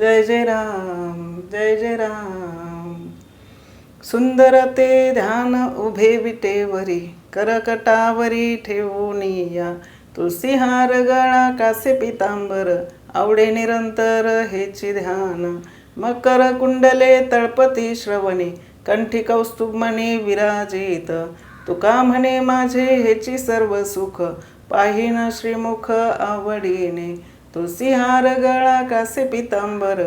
जय जय राम जय जय राम सुंदर ते ध्यान उभे विटेवरी करकटावरी ठेवून या. तुळसीहार गळा कासे पितांबर आवडे निरंतर हेची ध्यान. मकर कुंडले तळपती श्रवणे कंठी कौस्तुभमणी विराजित. तुका म्हणे माझे हेची सर्व सुख पाहिन श्रीमुख आवडीने. तुळसीहार गळा कासे पितांबर?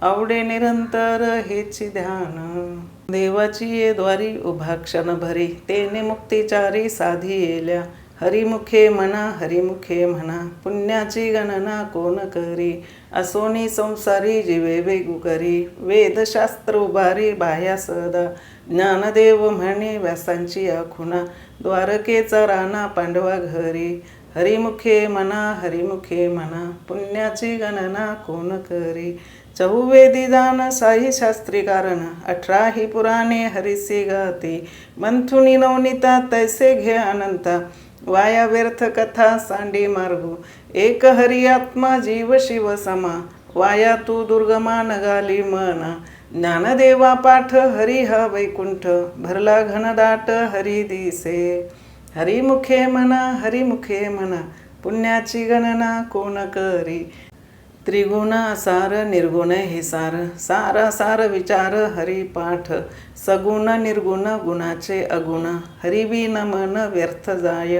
आवडे निरंतर हेची ध्यान. देवाची ये द्वारी उभा क्षण भरी तेने मुक्तिचारी साधी येल्या. हरिमुखे म्हणा हरिमुखे म्हणा पुण्याची गणना कोण करी? असोनी संसारी जीवे वेगु करी. वेदशास्त्र उभारी बाह्या सदा. ज्ञानदेव म्हणे व्यासांची आखुना द्वारकेचा राणा पांडवा घरी. हरिमुखे मना हरिमुखे मना पुण्याची गणना कोण करी? चौवेदी दान साई शास्त्री कारण अठरा ही पुराणे हरिसी गाती. मंथुनी नवनीता तैसे घे अनंता. वाया व्यर्थ कथा सांडी मार्गू. एक हरी आत्मा जीव शिव समा. वाया तू दुर्गमा नगाली मना. ज्ञानदेवा पाठ हरी हा वैकुंठ. भरला घनदाट हरी दिसे. हरिमुखे म्हणा हरिमुखे म्हणा पुण्याची गणना कोण करी? त्रिगुण सार निर्गुण हे सार सार सार विचार हरिपाठ सगुण निर्गुण गुणाचे अगुण हरिविन मन व्यर्थ जाय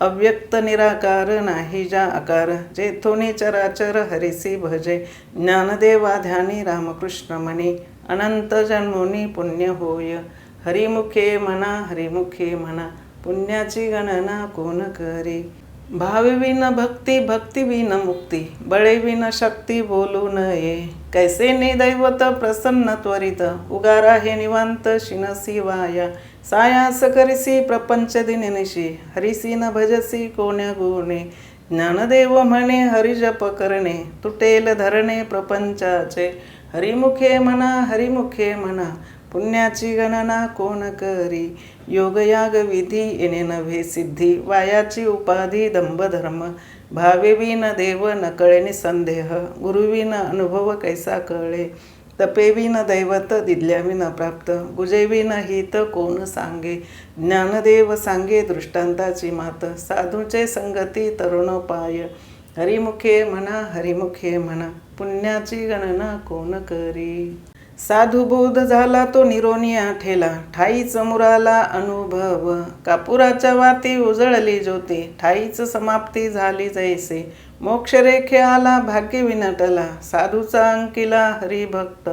अव्यक्त निराकार नाही जा आकार जेथोनी चराचर हरिसी भजे ज्ञानदेवा ध्यानी रामकृष्ण मनी अनंत जन्मोनी पुण्य होय हरिमुखे म्हणा हरिमुखे म्हणा पुण्याची गणना कोण करी? भाविविन भक्ती भक्तिविन मुक्ती बळेविन शक्ती बोलू नये. कैसे नि दैवत प्रसन्न त्वरित उगारा हे निवांत शिनसी वाया. सायास करिसी प्रपंच दिननिशी हरिसी न भजसी कोण्या गुणे. ज्ञानदेव म्हणे हरिजप करणे तुटेल धरणे प्रपंचाचे. हरिमुखे म्हणा हरिमुखे म्हणा पुण्याची गणना कोण करी? योगयाग विधी येणे नव्हे सिद्धी वायाची उपाधी दंभधर्म भावेविन देव न कळे संदेह गुरुविन अनुभव कैसा कळे तपेविन दैवत दिल्याविन प्राप्त गुजेविन हित कोण सांगे ज्ञानदेव सांगे दृष्टांताची मात साधूचे संगती तरुणोपाय हरिमुखे म्हणा हरिमुखे म्हणा पुण्याची गणना कोण करी? साधुबोध झाला तो निरोनिया ठेला ठाईच मुराला अनुभव. कापुराच्या वाती उजळली ज्योती. ठाईच समाप्ती झाली जैसे. मोक्षरेखे आला भाग्य विनटला. साधूचा अंकिला हरिभक्त.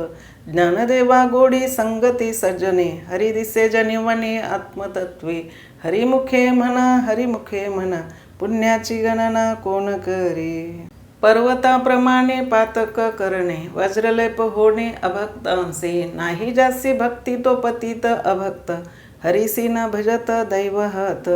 ज्ञानदेवा गोडी संगती सज्जने हरि दिसे जनिवने आत्मतत्वे. हरिमुखे म्हणा हरिमुखे म्हणा. पुण्याची गणना कोण करी? पर्वताप्रमाणे पातक करणे वज्रलेप होणे अभक्त अंसे नाही जास्ती भक्ती तो पतित अभक्त. हरिसी न भजत दैवहत.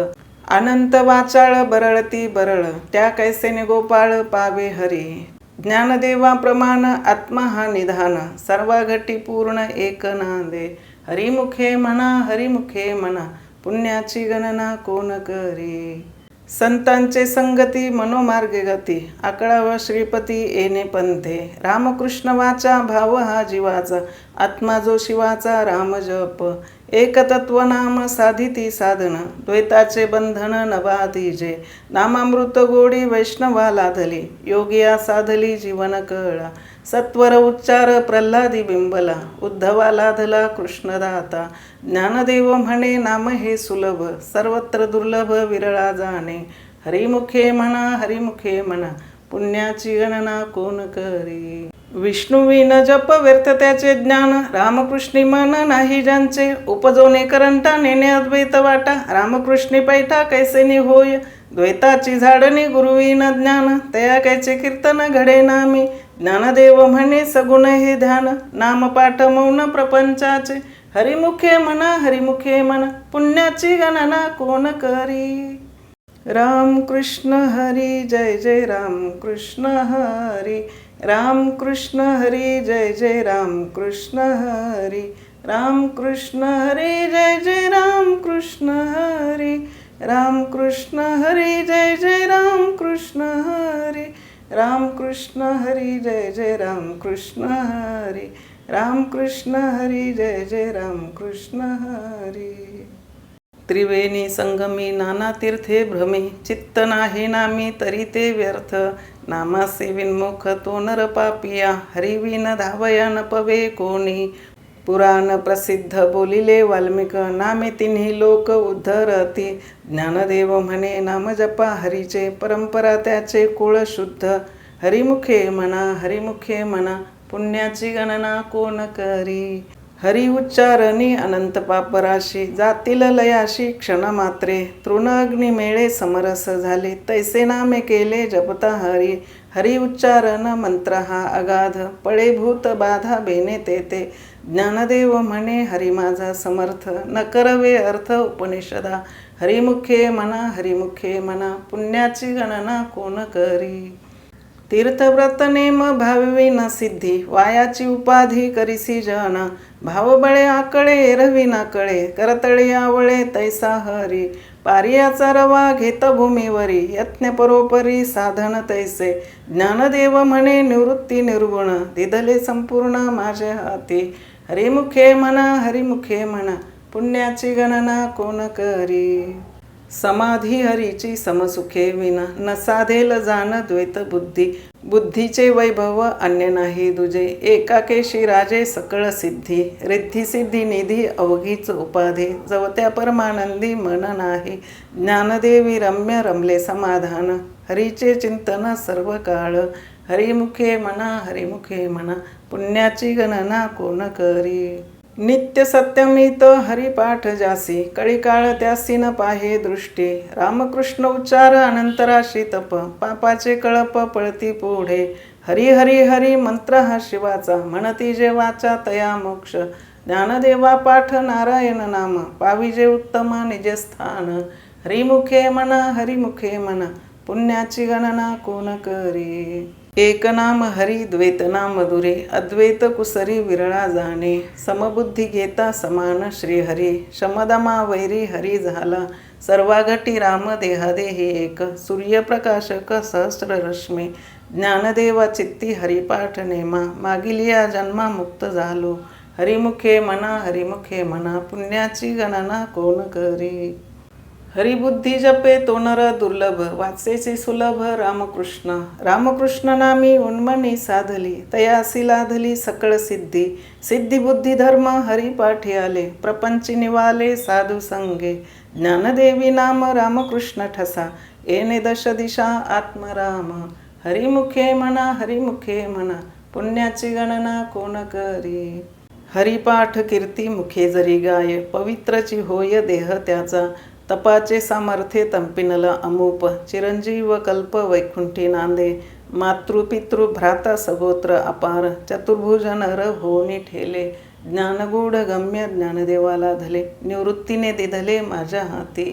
अनंत वाचाळ बरळती बरळ. त्या कैसेने गोपाळ पावे हरी. ज्ञानदेवा प्रमाण आत्मा हा निधान. सर्व घटी पूर्ण एक नांदे. हरिमुखे म्हणा हरिमुखे म्हणा. पुण्याची गणना कोण करी? संतांचे संगती मनोमार्गे गती. आकळावा श्रीपती येणे पंथे. रामकृष्ण वाचा भाव हा जीवाचा. आत्मा जो शिवाचा राम जप. एकतत्व नाम साधिती साधन द्वैताचे बंधन नवाधीजे नामामृत गोडी वैष्णवा लाधली योगिया साधली जीवन कळा. सत्वर उच्चार प्रल्हादी बिंबला उद्धवा लाधला कृष्णदाता. ज्ञानदेव म्हणे नाम हे सुलभ सर्वत्र दुर्लभ विरळा जाणे. हरिमुखे म्हणा हरिमुखे म्हणा पुण्याची गणना कोण करी? विष्णुविन जप व्यर्थ त्याचे ज्ञान रामकृष्णी मन नाही ज्यांचे. उपजोने करंटा नेणे अद्वैत वाटा. रामकृष्णी पैठा कैसेनी होय. द्वैताची झाडणी गुरुविन ज्ञान. तया कैचे कीर्तन घडे नामी. ज्ञानदेव म्हणे सगुण हे ध्यान. नामपाठ मौन प्रपंचाचे. हरिमुखे म्हणा हरिमुखे म्हणा पुण्याची गणना कोण करी? राम कृष्ण हरी जय जय राम कृष्ण हरी. रामकृष्ण हरी जय जय रामकृष्ण हरी. रामकृष्ण हरी जय जय रामकृष्ण हरी. रामकृष्ण हरी जय जय रामकृष्ण हरी. रामकृष्ण हरी जय जय रामकृष्ण हरी. रामकृष्ण हरी जय जय रामकृष्ण हरी. त्रिवेणी संगमी नाना तीर्थे भ्रमे. चित्त नाही नामी तरी ते व्यर्थ. नामासे विन्मुख तो नर पापिया. हरिविन धावया न पवे कोणी. पुराण प्रसिद्ध बोलिले वाल्मिक. नामे तिन्ही लोक उद्धरती. ज्ञानदेव म्हणे नाम जपा हरीचे. परंपरा त्याचे कुळ शुद्ध. हरिमुखे म्हणा हरिमुखे म्हणा पुण्याची गणना कोण करी? हरि उच्चारणी अनंत पापराशी जातील लयाशी क्षणमात्रे तृण मेळे समरस झाले तैसे नामे केले जपता हरी हरिउच्चारण मंत्र हा अगाध पळे भूत बाधा बेने तेते ज्ञानदेव म्हणे हरि माझा समर्थ न करवे अर्थ उपनिषदा हरिमुखे म्हणा हरिमुखे म्हणा पुण्याची गणना कोण करी? तीर्थव्रत नेम भाविवी न सिद्धी वायाची उपाधी करिसी जन भावबळे आकळे एरवी ना कळे आवळे तैसा हरी पारियाचा रवा घेत भूमीवरी यत्न परोपरी साधन तैसे. ज्ञानदेव म्हणे निवृत्ती निर्गुण दिदले संपूर्ण माझ्या हाती. हरिमुखे म्हणा हरिमुखे म्हणा पुण्याची गणना कोण करी? समाधी हरीची समसुखे विना. न साधेल जाण द्वैत बुद्धी. बुद्धीचे वैभव अन्य नाही दुजे. एकाकेशी राजे सकळ सिद्धी. रिद्धी सिद्धी निधी अवघीच उपाधी. जवत्या परमानंदी मन नाही. ज्ञानदेवी रम्य रमले समाधान. हरीचे चिंतन सर्व काळ. हरिमुखे म्हणा हरिमुखे म्हणा पुण्याची गणना कोण करी? नित्य सत्यमित हरिपाठ जासी कळी काळ त्यासी न पाहे दृष्टी. रामकृष्ण उच्चार अनंतराशी तप पापाचे कळप पळती पुढे. हरी हरी हरी मंत्र हा शिवाचा म्हणती जे वाचा तया मोक्ष. ज्ञानदेवा पाठ नारायण नाम पाविजे उत्तम निजस्थान. हरिमुखे म्हणा हरिमुखे म्हणा पुण्याची गणना कोण करी? एकनाम हरी द्वैत मधुरे अद्वैत कुसरी विरळा जाणे समबुद्धी घेता समान श्रीहरी शमदमा वैरी हरी झाला सर्वाघटी राम देहादेही एक सूर्यप्रकाशक सहस्र रश्मी ज्ञानदेवा चित्ती हरिपाठ नेमा मागिलिया जन्मा मुक्त झालो हरिमुखे मना हरिमुखे म्हणा पुण्याची गणना कोण करी? हरिबुद्धी जपे तो नर दुर्लभ वाचेचे सुलभ रामकृष्ण. रामकृष्ण नामी उन्मनी साधली तयासी लाधली सकळ सिद्धी. सिद्धिबुद्धी धर्म हरिपाठी आले प्रपंची निवाले साधू संगे. ज्ञानदेवी नाम रामकृष्ण ठसा येणे दश दिशा आत्मराम. हरिमुखे म्हणा हरिमुखे म्हणा पुण्याची गणना कोण करी? हरिपाठ कीर्ती मुखे जरी गाय पवित्रची होय देह त्याचा. तपाचे सामर्थ्य तंपिनल अमूप चिरंजीव कल्प वैकुंठी नांदे मातृपितृ भ्राता सगोत्र अपार चतुर्भुज नर होनी ठेले ज्ञानगूढ गम्य ज्ञानदेवाला धले निवृत्तीने दिधले माझ्या हाती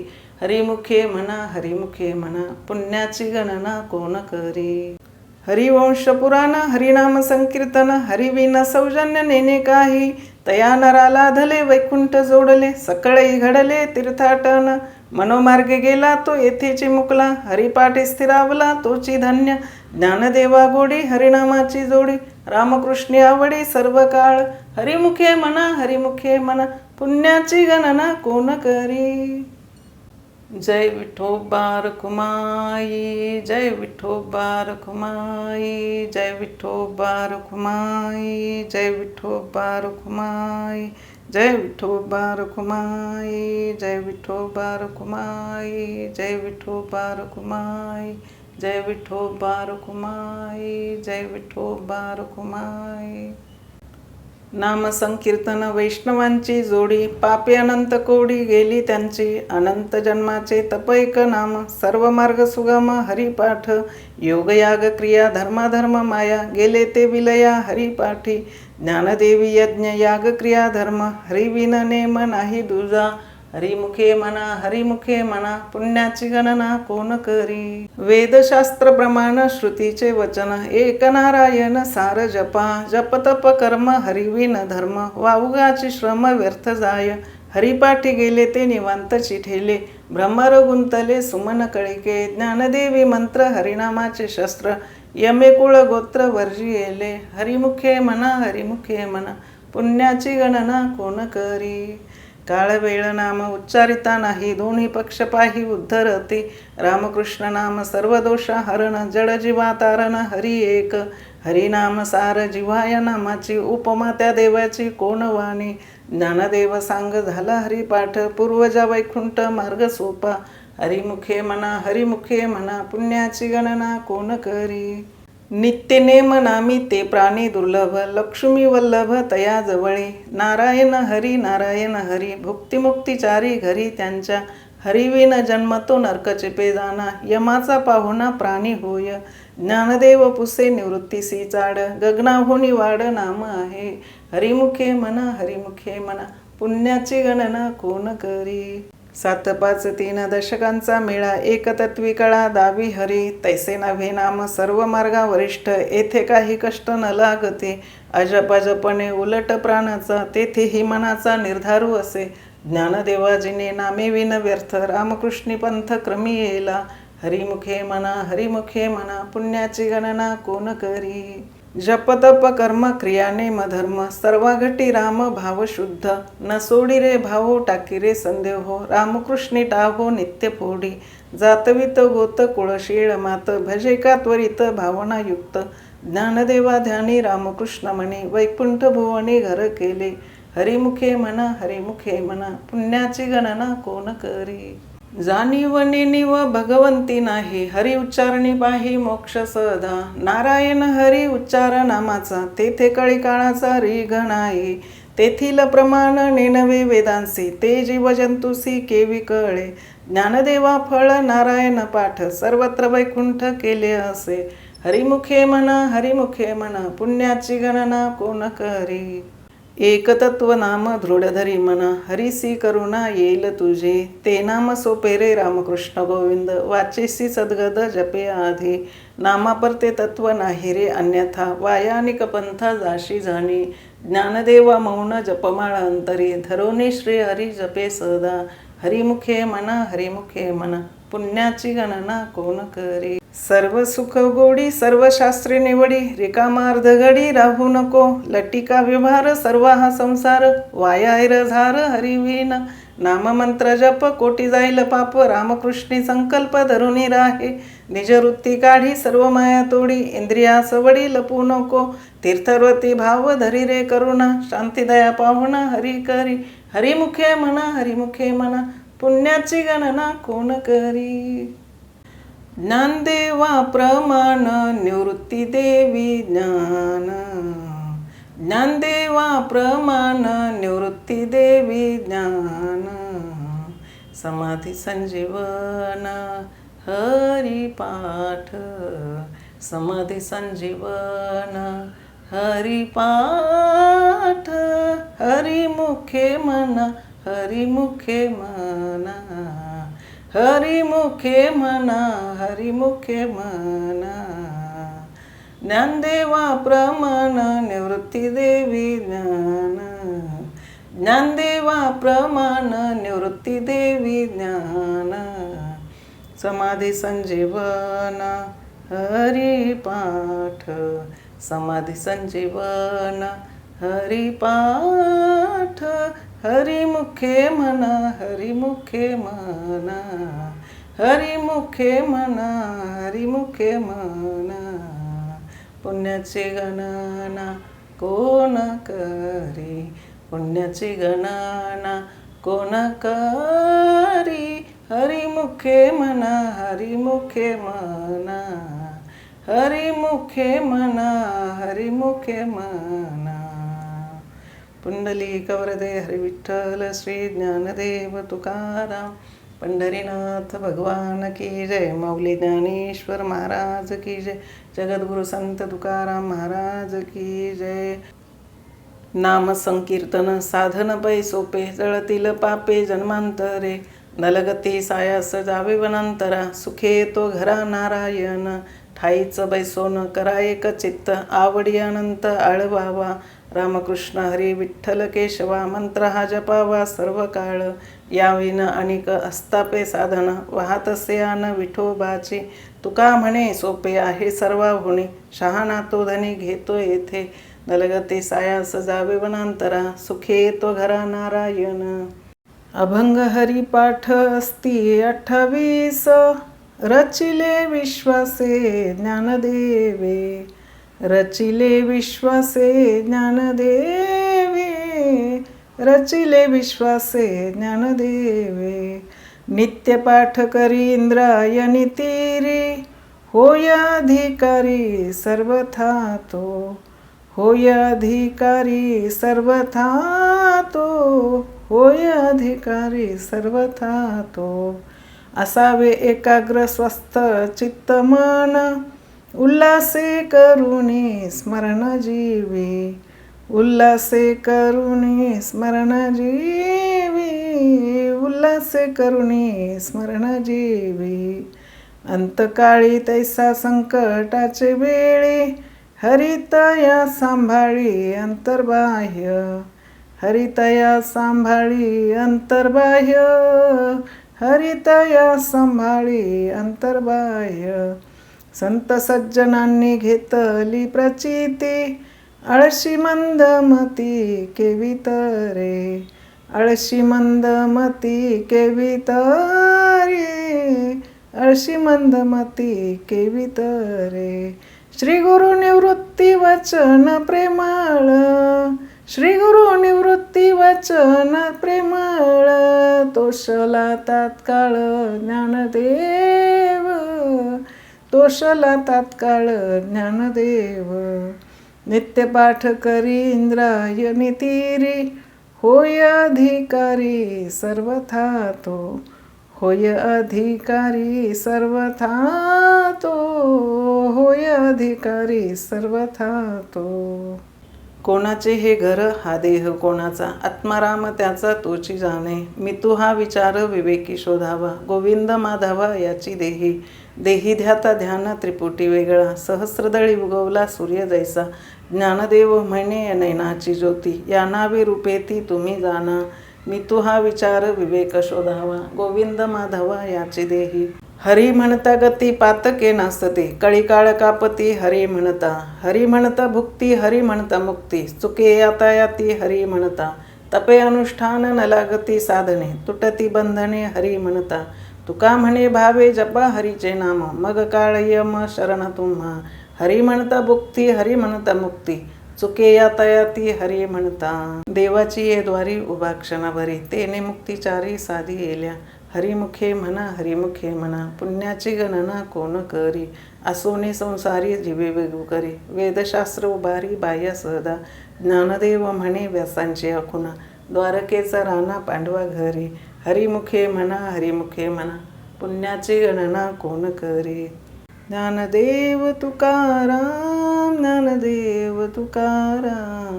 हरिमुखे म्हणा हरिमुखे म्हणा पुण्याची गणना कोण करी? हरिवंश पुराण हरिनाम संकीर्तन हरिविन सौजन्य नेने काही तया नराला धले वैकुंठ जोडले सकळई घडले तीर्थाटन. मनोमार्गे गेला तो येथेची मुकला हरिपाठी स्थिरावला तोची धन्य. ज्ञानदेवा गोडी हरिनामाची जोडी. रामकृष्णी आवडी सर्व काळ. हरिमुखे म्हणा हरिमुखे म्हणा पुण्याची गणना कोण करी? जय विठोबा रखुमाई जय विठोबा रखुमाई जय विठोबा रखुमाई जय विठोबा रखुमाई जय विठोबा रखुमाई जय विठोबा रखुमाई जय विठोबा रखुमाई जय विठोबा रखुमाई जय विठोबा रखुमाई नाम संकीर्तन वैष्णवांची जोडी पापे अनंत कोडी गेली त्यांची अनंत जन्माचे तपैक नाम सर्व मार्ग सुगम हरिपाठ योगयाग क्रिया धर्माधर्म माया गेले ते विलया हरिपाठी ज्ञानदेवी यज्ञ याग क्रिया धर्म हरिविन नेम नाही दुजा हरिमुखे म्हणा हरिमुखे म्हणा पुण्याची गणना कोण करी? वेदशास्त्र प्रमाण श्रुतीचे वचन एक नारायण सार जपा जप तप कर्म हरिविन धर्म वावगाची श्रम व्यर्थ जाय. हरिपाठी गेले ते निवांतची ठेले भ्रमर गुंतले सुमन कळिके ज्ञानदेवी मंत्र हरिनामाचे शस्त्र यमे कुळ गोत्र वर्जी येले. हरिमुखे म्हणा हरिमुखे म्हणा पुण्याची गणना कोण करी? काळ वेळ नाम उच्चारिता नाही. दोन्ही पक्ष पाही रामकृष्ण नाम सर्व दोष हरण जड जीवा तारण हरी एक. हरिनाम सार जिव्हाय नामाची उपमा त्या देवाची कोण वाणी ज्ञानदेव सांग झाला हरिपाठ पूर्वजा वैकुंठ मार्ग सोपा. हरिमुखे म्हणा हरिमुखे म्हणा पुण्याची गणना कोण करी? नित्यनेम नामी ते प्राणी दुर्लभ लक्ष्मी वल्लभ तया जवळे. नारायण हरी नारायण हरी भुक्तिमुक्तिचारी घरी त्यांच्या हरिविन जन्मतो नरकचिपे जाना यमाचा पाहुणा प्राणी होय ज्ञानदेव पुसे निवृत्तीसी चाड. गगनाहुनी वाड नाम आहे हरिमुखे म्हणा हरिमुखे म्हणा पुण्याची गणना कोण करी? सात पाच तीन दशकांचा मेळा एकतत्वी कळा दावी हरी तैसे नव्हे नाम सर्व मार्गा वरिष्ठ येथे काही कष्ट न लागते अजपाजपणे उलट प्राणाचा तेथेही मनाचा निर्धारू असे ज्ञानदेवाजीने नामे विन व्यर्थ रामकृष्णी पंथ क्रमी येला हरिमुखे म्हणा हरिमुखे म्हणा पुण्याची गणना कोण करी? जपतप कर्म क्रियाने धर्म सर्वाघटी राम भाव शुद्ध न सोडी रे भावो टाकी रे संदेह हो, रामकृष्णी टाहो नित्य फोडी जातवित गोत कुळशीळ मात भजे का त्वरित भावनायुक्त ज्ञानदेवा ध्यानी रामकृष्ण म्हणे वैकुंठ भुवनी घर केले हरिमुखे म्हणा हरिमुखे म्हणा पुण्याची गणना कोण करी? जाणीव निव भगवंती नाही हरी उच्चारणी पाही मोक्ष सदा. नारायण हरी उच्चार नामाचा तेथे कळी काळाचा रिघ नाही. तेथील प्रमाण नेणवे वेदांसी ते जीव जंतुसी केवी कळे. ज्ञानदेवा फळ नारायण पाठ सर्वत्र वैकुंठ केले असे. हरिमुखे म्हणा हरिमुखे म्हणा पुण्याची गणना कोण करी? एकतत्व नाम दृढधरी मना हरिसी करुणा येईल तुझे. ते नाम सोपे रे रामकृष्ण गोविंद वाचेसी सद्गद जपे आधी. नामापरते तत्व नाही रे अन्यथा वायानिक पंथा जाशी जाणी. ज्ञानदेवा मौन जपमाळ अंतरी धरोनी श्री हरी जपे सदा. हरिमुखे मना हरिमुखे म्हणा पुण्याची गणना कोण करी? सर्व सुख गोडी सर्व शास्त्री निवडी रिकामार्ध घडी राहू नको लटिका विभार सर्व हा संसार वायायर झार हरिवीन नाममंत्र जप कोटी जाईल पाप रामकृष्णी संकल्प धरुनी राहे निजवृत्ती काढी सर्व माया तोडी इंद्रिया सवडी लपू नको तीर्थवती भाव धरी रे करुणा शांतीदया पाहुणा हरी करी हरिमुखे म्हणा हरिमुखे म्हणा पुण्याची गणना कोण करी? ज्ञानदेवा प्रमाण निवृत्ती देवी ज्ञान. ज्ञानदेवा प्रमाण निवृत्ती देवी ज्ञान. समाधी संजीवन हरिपाठ समाधी संजीवन हरिपाठ हरिमुखे म्हणा हरिमुखे मना. हरिमुखे म्हणा हरिमुखे म्हणा ज्ञानदेवा प्रमाण निवृत्ती देवी ज्ञान। ज्ञानदेवा प्रमाण निवृत्ती देवी ज्ञान। समाधी संजीवन हरिपाठ। समाधी संजीवन हरिपाठ। हरिमुखे म्हणा हरिमुखे म्हणा हरिमुखे म्हणा हरिमुखे म्हणा पुण्याची गणना कोण करी? पुण्याची गणना कोण करी? हरिमुखे म्हणा हरिमुखे म्हणा हरिमुखे म्हणा हरिमुखे म्हणा पुंडली कवरदे हरी श्री ज्ञानदेव तुकाराम पंढरीनाथ भगवान की जय मौली ज्ञानेश्वर महाराज की जय जगद्गुरु संत तुकाराम महाराज की जय नाम संकीर्तन साधन पै सोपे जळतील पापे जन्मांतरे. नलगती सायास जावे वनांतरा सुखे तो घरा नारायण. ठाईच बैसोन करा एक चित्त आवडी अनंत आळवावा. रामकृष्ण हरी विठ्ठल केशवा मंत्र हा जपावा सर्व काळ. याविन अनिक अस्तापे साधन वाहतसे आन विठोबाची तुका म्हणे सोपे आहे सर्वाहुणी शहाणा तो धनी घेतो येथे. नलगते सायास जावे वनांतरा. सुखे येतो घरा नारायण. अभंग हरिपाठ अस्ति अठ्ठावीस. रचिले विश्वासे ज्ञानदेवे. रचिले विश्वासे ज्ञानदेवे रचिले विश्वासे ज्ञानदेवे। नित्यपाठ करी इंद्रायणी तीरी होय अधिकारी सर्वथा तो। होय अधिकारी सर्वथा तो। होय अधिकारी सर्वथा तो। असावे एकाग्र स्वस्थ चित्त मन उल्हासे करुणी स्मरण जीवे उल्हासे करुणी स्मरण जीवे उल्हासे करुणी स्मरण जीवे. अंतकाळी तैसा संकटाचे वेळे हरितया सांभाळी अंतर्बाह्य हरितया सांभाळी अंतर्बाह्य हरितया सांभाळी अंतर्बाह्य. संत सज्जनांनी घेतली प्रचिती. आळशी मंदमती केवितरे. आळशी मंदमती केवितरे. आळशी मंदमती केवितरे. श्री गुरु निवृत्ती वचन प्रेमळ. श्री गुरु निवृत्ती वचन प्रेमळ. तोषला तात्काळ ज्ञानदेव. तोषला तात्काळ ज्ञानदेव. नित्यपाठ करी इंद्रायणी तीरी होय अधिकारी सर्वथा तो. होय अधिकारी सर्वथा तो. होय अधिकारी सर्वथा तो. कोणाचे हे घर हा देह कोणाचा? आत्माराम त्याचा तोची जाणे. मी तू हा विचार विवेकी शोधावा. गोविंद माधवा याची देही. देही ध्याता ध्यान त्रिपुटी वेगळा सहस्रदळी उगवला सूर्य जैसा. ज्ञानदेव म्हणे नैनाची ज्योती या नावे रूपे ती तुम्ही जाणा मी तू हा विचार विवेक शोधावा. गोविंद माधवा याची देही. हरी म्हणता गती पातके नासते. कळी काळ कापती हरी म्हणता. हरी म्हणता भुक्ती हरी म्हणता मुक्ती. चुके यातायाती हरी म्हणता. तपे अनुष्ठान न लागती साधने. तुटती बंधने हरी म्हणता. तुका म्हणे भावे जपा हरीचे नाम मग काळ यम शरण तुम्हा. हरी म्हणता भुक्ती हरी म्हणता मुक्ती. चुके यातायाती हरी म्हणता. देवाची ये द्वारी उभा क्षणाभरी तेने मुक्तिचारी साधी येल्या. हरिमुखे म्हणा हरिमुखे म्हणा पुण्याची गणना कोण करी? असोने संसारी जीवे वेगू करी. वेदशास्त्र उभारी बाह्य सहदा ज्ञानदेव म्हणे व्यासांची अखुना द्वारकेचा राणा पांडवा घरी. हरिमुखे म्हणा हरिमुखे म्हणा पुण्याची गणना कोण करी? ज्ञानदेव तुकाराम ज्ञानदेव तुकाराम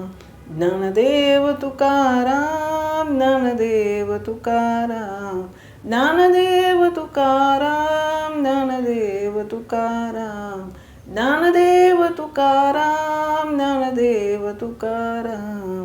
ज्ञानदेव तुकाराम ज्ञानदेव तुकाराम ज्ञानदेव तुकाराम ज्ञानदेव तुकाराम ज्ञानदेव तुकाराम ज्ञानदेव तुकाराम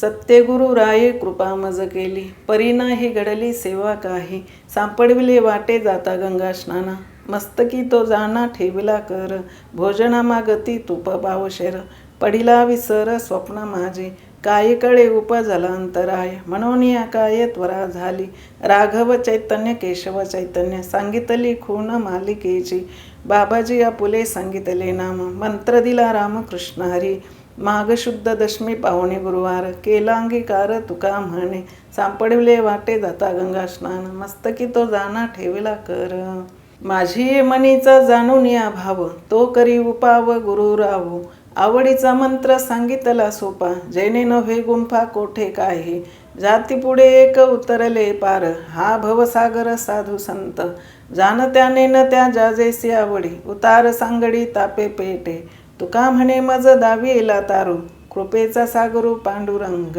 सत्यगुरु राय कृपा मज केली. परीना ही घडली सेवा काही. सापडविले वाटे जाता गंगा स्नाना. मस्तकी तो जाणा ठेविला कर. भोजनामा गती तुप बावशेर पडिला विसर स्वप्न माझे. काय कळे झाला अंतराय. म्हणून या काय त्वरा झाली. राघव चैतन्य केशव चैतन्य सांगितली खून मालिकेची. बाबाजी आपुले सांगितले नाम. मंत्र दिला रामकृष्ण हरी. माघशुद्ध दशमी पावणे गुरुवार केलांगीकार तुका म्हणे सापडविले वाटे जाता गंगा स्नान मस्तकी तो जाना ठेविला कर. माझी मनीचा जाणून या भाव तो करी उपाव गुरु राव आवडीचा मंत्र सांगितला सोपा जैने नव्हे गुंफा कोठे काही. जाती पुढे एक उतरले पार हा भवसागर साधू संत. जाण त्याने न त्या जाजेसी आवडी उतार सांगडी तापे पेटे. तुका म्हणे मज दावीला तारू कृपेचा सागरू पांडुरंग.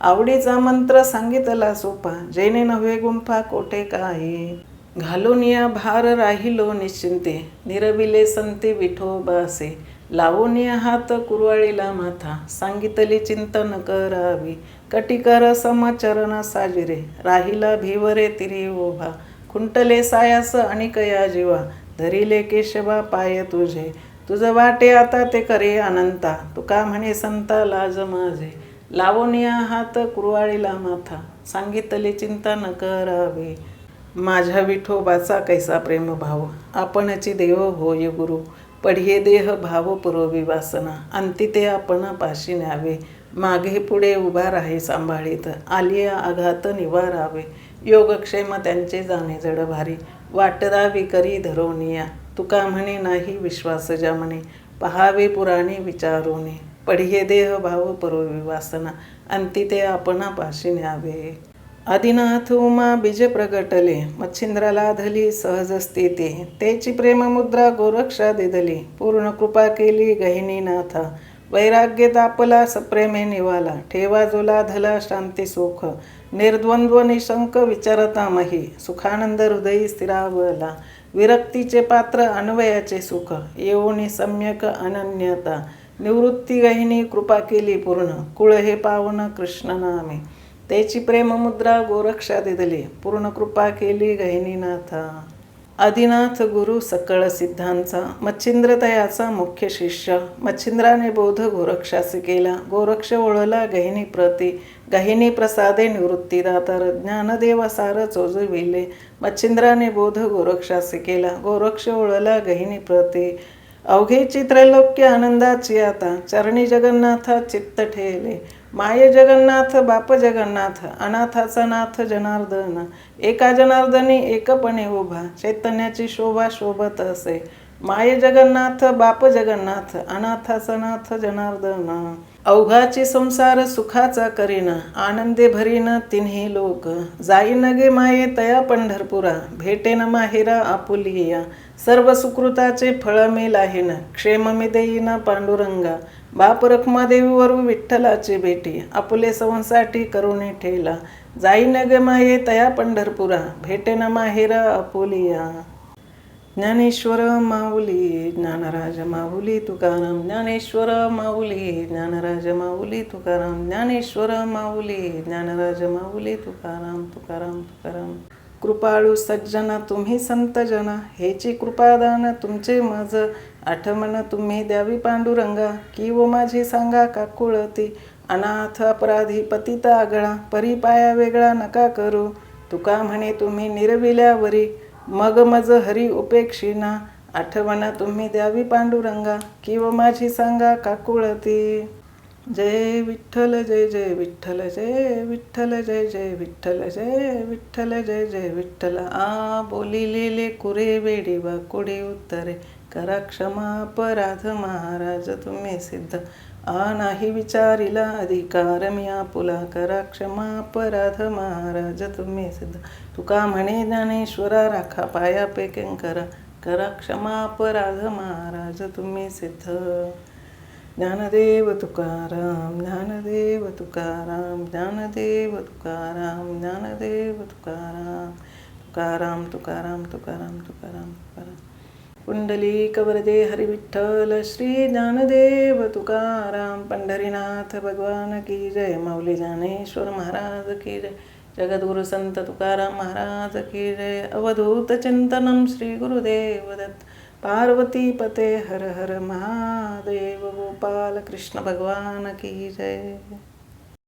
आवडीचा मंत्र सांगितला सोपा जेने नव्हे गुंफा कोठे काय घालून या भार राहिलो निश्चिंते निरविले संते विठोबासे लावून या हात कुरवाळीला माथा सांगितली चिंतन करावी. कटिकर समचरण साजिरे राहिला भिवरे तिरी ओभा. खुंटले सायास अनिकया जीवा धरिले केशवा पाय तुझे. तुझं वाटे आता ते करे अनंता. तुका म्हणे संता लाज माझे. लावून हात कुरवाळीला माथा. सांगितले चिंता न करावे. माझ्या विठोबाचा कैसा प्रेम भाव. आपणची देव होय गुरु. पढिये देह भाव पुरोवी वासना. अंती ते आपण पाशी न्यावे. मागे पुढे उभा राही सांभाळीत. आलिया आघात निवारावे. योगक्षेम त्यांचे जाणे जड भारी वाटरावी करी धरोनिया तुका म्हणे नाही विश्वास ज्या म्हणे पहावे पुराणे विचारोने. पढिये देह भाव परो विवासना अंती ते आपणा पाशी न्यावे. आदिनाथ उमा बीज प्रगटले मच्छिंद्राला धली सहज स्थिती. तेची प्रेममुद्रा गोरक्षा दिधली पूर्ण कृपा केली गहिनी नाथा. वैराग्य दापला सप्रेमे निवाला ठेवा जोला धला शांती सुख. निर्द्वंद्व निशंक विचारता मही सुखानंद हृदयी स्थिरावला. विरक्तीचे पात्र अन्वयाचे सुख. येऊनी सम्यक अनन्यता. निवृत्ती गहिनी कृपा केली पूर्ण. कुळ हे पावन कृष्ण नामे. त्याची प्रेममुद्रा गोरक्षा दिदली पूर्ण कृपा केली गहिनीनाथा आदिनाथ गुरु सकळ सिद्धांचा मच्छिंद्रतयाचा मुख्य शिष्य. मच्छिंद्राने बोध गोरक्षास केला गोरक्ष ओळला गहिनी प्रती गहिनी प्रसादे निवृत्तीदातर ज्ञानदेवासार चोजविले. मच्छिंद्राने बोध गोरक्षासी केला गोरक्ष ओळला गहिनी प्रती. अवघे चित्रलोक्य आनंदाची आता चरणी जगन्नाथा चित्त ठेले. माय जगन्नाथ बाप जगन्नाथ अनाथाचा नाथ जनार्दन एका जनार्दनी एकपणे उभा चैतन्याची शोभा शोभत असे. माय जगन्नाथ बाप जगन्नाथ अनाथाचा नाथ जनार्दन. अवघाची संसार सुखाचा करीन आनंदे भरीन तिन्ही लोक. जाईन गे माये तया पंढरपुरा भेटेन माहेरा आपुलिया सर्व सुकृताचे फळ मी लाहीन क्षेम मी देईन पांडुरंगा. बाप रखमादेवीवर विठ्ठलाची भेटी आपुले संसाठी करुणे ठेला. जाईन ग माये तया पंढरपुरा भेटेन माहेरा आपुलिया ज्ञानेश्वर माऊली ज्ञानराज माऊली तुकाराम. ज्ञानेश्वर माऊली ज्ञानराज माऊली तुकाराम. ज्ञानेश्वर माऊली ज्ञानराज माऊली तुकाराम तुकाराम तुकाराम. कृपाळू सज्जन तुम्ही संत जना हेची कृपादान तुमचे मज आठवण तुम्ही द्यावी पांडुरंगा. की वो माझी सांगा काकुळती अनाथ अपराधी पतिता आगळा परी पाया वेगळा नका करू. तुका म्हणे तुम्ही निरविल्यावरी मग मज हरी उपेक्षिना आठवण तुम्ही द्यावी पांडुरंगा. किंवा माझी सांगा काकुळती जय विठ्ठल जय जय विठ्ठल जय विठ्ठल जय जय विठ्ठल जय विठ्ठल जय जय विठ्ठल. आ बोलिलेले कुरे वेडी वा कुडी उत्तरे. करा क्षमा अपराध महाराज तुम्ही सिद्ध. आ नाही विचारिला अधिकार मी आपुला करा क्षमा अपराध महाराज तुम्ही सिद्ध. तुका म्हणे ज्ञानेश्वरा राखा पाया पेकेंकरा करा. क्षमा अपराध महाराज तुम्ही सिद्ध. ज्ञानदेव तुकाराम ज्ञानदेव तुकाराम ज्ञानदेव तुकाराम ज्ञानदेव तुकाराम. तुकाराम तुकाराम तुकाराम तुकाराम तुकाराम. कुंडली कवरदे हरिविठ्ठल श्री ज्ञानदेव तुकाराम पंढरीनाथ भगवान की जय माऊली ज्ञानेश्वर महाराज की जय जगद्गुरु संत तुकाराम महाराज की जय अवधूत चिंतनम श्री गुरुदेव दत्त पार्वती पते हर हर महादेव गोपाल कृष्ण भगवान की जय।